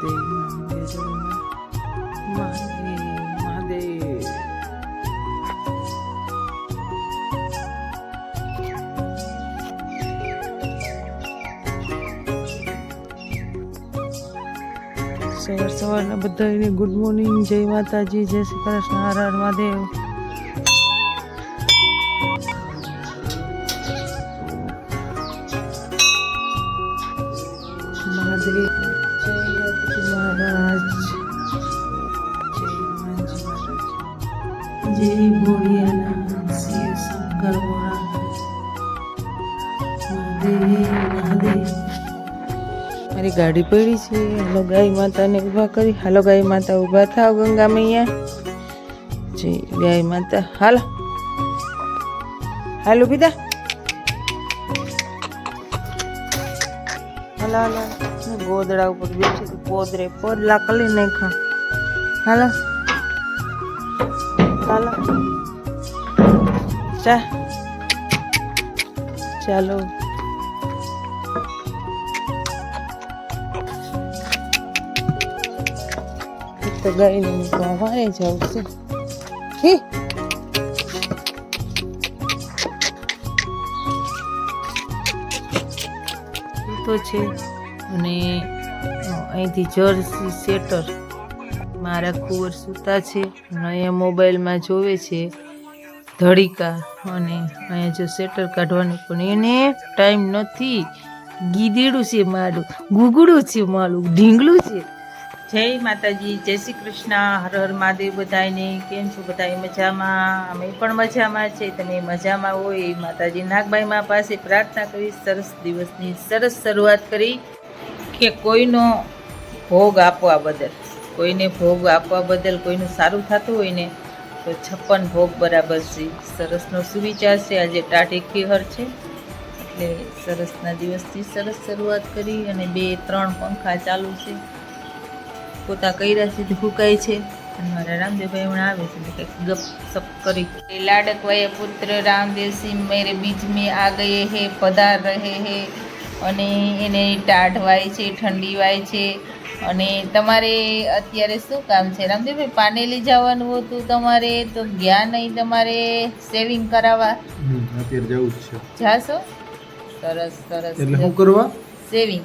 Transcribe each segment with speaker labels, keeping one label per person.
Speaker 1: મહાદેવ મહાદેવ મહાદેવ સવાર સવારના બધાને ગુડ મોર્નિંગ જય માતાજી, જય શ્રી કૃષ્ણ, હર હર મહાદેવ. મહાદેવ. મહારાજ મારી ગાડી પડી છે. હાલો ગાય માતાને ઊભા કરી. હાલો ગાય માતા ઊભા થાવ ગંગા મૈયા. જય ગાય માતા. હાલ. હાલો પીતા હાલો હાલો ગોદડા ઉપર બેસી પોદરે પોદલા કલી નાખા હાલો. હાલો. ચા. ચાલો. તો ગાયને મૂકવા મારે જવું છે. હે. એ તો છે. અને અહીંથી જર્સી સેટર મારા કુંવર સૂતા છે. અને અહીંયા મોબાઈલમાં જોવે છે ધડીકા. અને અહીંયા જો સેટર કાઢવાનું પણ એને ટાઈમ નથી. ગીદીડું છે મારું, ગુગડું છે મારું, ઢીંગલું છે. જય માતાજી, જય શ્રી કૃષ્ણ. હર હર મહાદેવ બધાને કેમ છો બધા મજામાં? અમે પણ મજામાં છે. તમે મજામાં હોય? માતાજી નાગબાઈ મા પાસે પ્રાર્થના કરી સરસ દિવસની સરસ શરૂઆત કરી કે કોઈનો ભોગ આપવા બદલ. કોઈને ભોગ આપવા બદલ કોઈનું સારું થતું હોય ને, તો છપ્પન ભોગ બરાબર છે. સરસનો સુવિચાર છે. આજે ટાઢી ખીહર છે. એટલે સરસના દિવસથી સરસ શરૂઆત કરી અને બે, ત્રણ પંખા ચાલુ છે. પોતા કર્યા છે તે છે. અને મારા રામદેવભાઈ હમણાં આવે છે એટલે કંઈક ગપ સપ કરી. લાડક વય પુત્ર રામદેવ સિંહ મેરે બીજ મેં આ ગયે હે પધાર રહે હે. અને એને ટાઢ વાય છે ઠંડી વાય છે. અને તમારે અત્યારે શું કામ છે? રામદેવભાઈ પાનેલી જવાનું હતું તમારે તો ગયા નહીં તમારે સેવિંગ કરાવવા?
Speaker 2: અત્યારે જવું જ છે.
Speaker 1: જાશો? સરસ સરસ.
Speaker 2: એટલે શું કરવા?
Speaker 1: સેવિંગ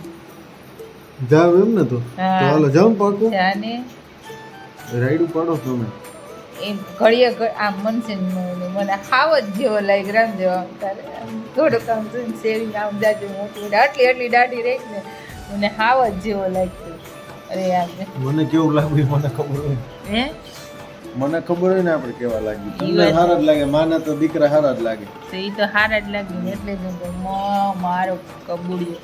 Speaker 2: જાવ એમ ને તો? ચાલો જાવ ને પાકું.
Speaker 1: જાને.
Speaker 2: રાઈડ પાડો તમે.
Speaker 1: એમ ઘડીએ આમ મનસે મને ખાવ જ જેવો લાગે રામ જેવો. થોડુંક આમ જોઈને સેવિંગ આમ જાજુ મોટું આટલી આટલી દાઢી રહી ને મને હાવ જ જેવો લાગતો. અરે યાર.
Speaker 2: મને કેવું લાગ્યું મને ખબર હોય.
Speaker 1: હે?
Speaker 2: મને ખબર હોય ને આપણે કેવા લાગ્યું
Speaker 1: ઈ
Speaker 2: તમને હારા જ લાગે માને તો દીકરા હારા જ લાગે.
Speaker 1: તો એ તો હારા જ લાગે એટલે જ હું કહું, "માં, મારો કબૂડિયો.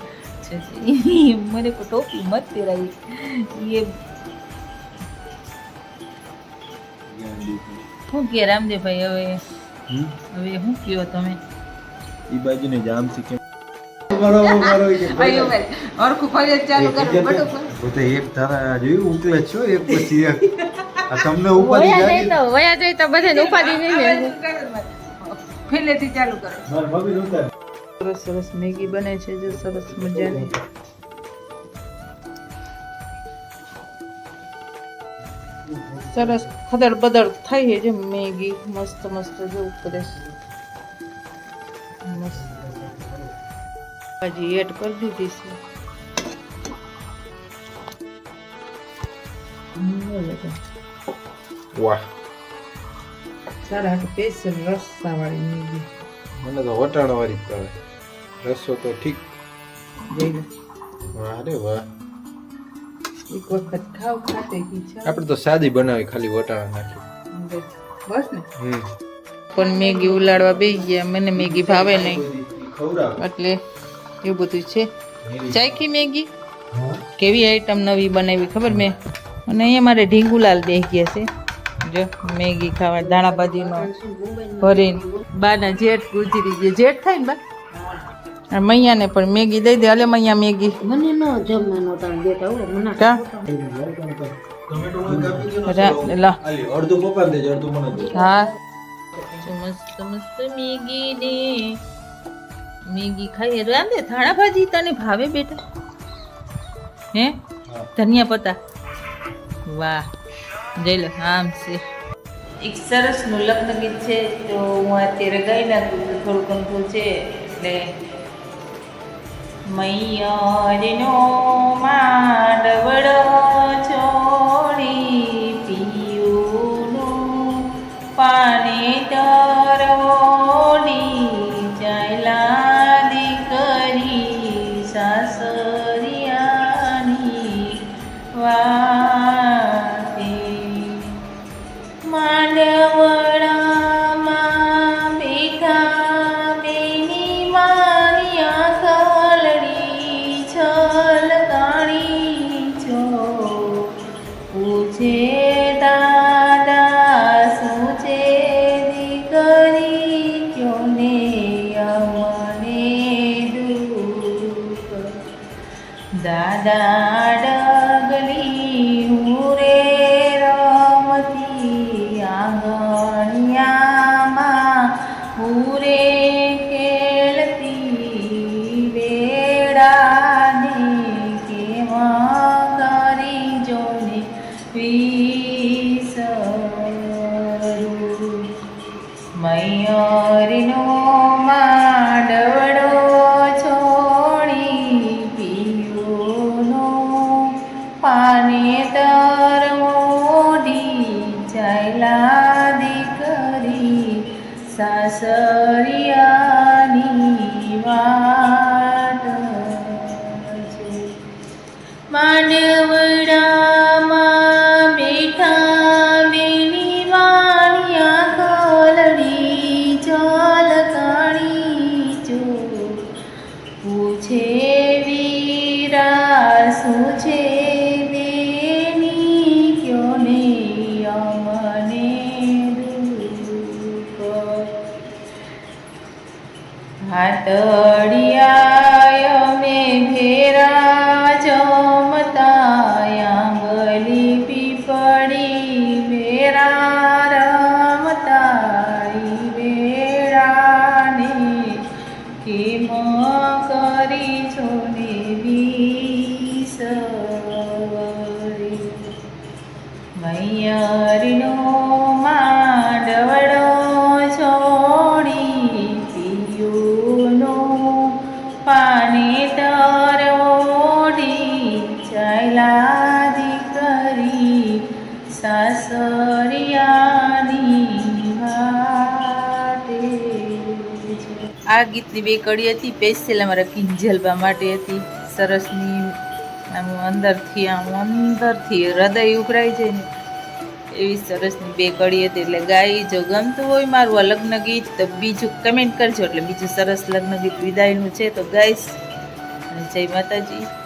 Speaker 1: મને કોઈ ટોપી મત પહેરાવી. એ શું કે રામદેવભાઈ હવે? હવે શું કયો તમે? એ બાજુ ને જામ કરો
Speaker 2: એક તારા જોયું ઉકલે છો એક પછી એક. તમને ઉપાધિ
Speaker 3: વયા જાય તો બધાને ઉપાધિ નહીં
Speaker 1: ચાલુ કરો સરસ સરસ મેગી બને છે જે સરસ મજાની. સરસ ખદર બદર થઈ છે મેગી મસ્ત મસ્ત જો મસ્ત. હજી એડ કરી દીધી છે.
Speaker 2: વાહ.
Speaker 1: સારા સ્પેશિયલ રસ્સાવાળી મેગી.
Speaker 2: મને તો વટાણા વાળી જ રસો તો ઠીક.
Speaker 1: અરે
Speaker 2: વાહ.
Speaker 1: એક વખત ખાવ ખાતે
Speaker 2: આપણે તો સાદી બનાવી ખાલી વટાણા નાખી.
Speaker 1: બસ ને?
Speaker 2: હમ.
Speaker 1: પણ મેગી ઉલાડવા બે ગયા મને મેગી ભાવે નહીં. એટલે એવું બધું છે. ચાખી મેગી? કેવી આઈટમ નવી બનાવી ખબર મેં? અને અહીંયા મારે ઢીંગુલાલ બે ગયા છે. જો મેગી ખાવા દાણા ભાજીનો ભરીને. બાના જેઠ ગુજરી ગયા. જેઠ થાય ને બા? અને મૈયાને પણ મેગી દઈ દે. અલે મૈયા મેગી.
Speaker 3: મને ન જમવાનો ટાઈમ દેતા હો મને
Speaker 1: કા?
Speaker 2: અડધું પપ્પા દેજો અડધું મને
Speaker 1: હા. મસ્ત મસ્ત મેગી ને મેગી ખાઈએ. રાંધે ધાણા ભાજી તને ભાવે બેટા. હે? ધનિયા પત્તા. વાહ. જઈ લો આમ છે. એક સરસનું લગ્ન ગીત છે તો હું અત્યારે ગાઈ નાખું થોડું ઘણું છે એટલે મૈયરનો માંડવડો. Dun. પૂછે વીરા શું છે બેની ક્યો ને અમને દુઃખ હાટડિયા આ ગીતની બે કડી હતી સ્પેશિયલ અમારા કિંજલબા માટે હતી. સરસની આમ અંદરથી આમ અંદરથી હૃદય ઉભરાઈ જાય ને. એવી સરસની બે કડી હતી એટલે ગાઈ, જો ગમતું હોય મારું આ લગ્ન ગીત, તો બીજું કમેન્ટ કરજો. એટલે બીજું સરસ લગ્ન ગીત વિદાયનું છે. તો ગાઈશ જય માતાજી.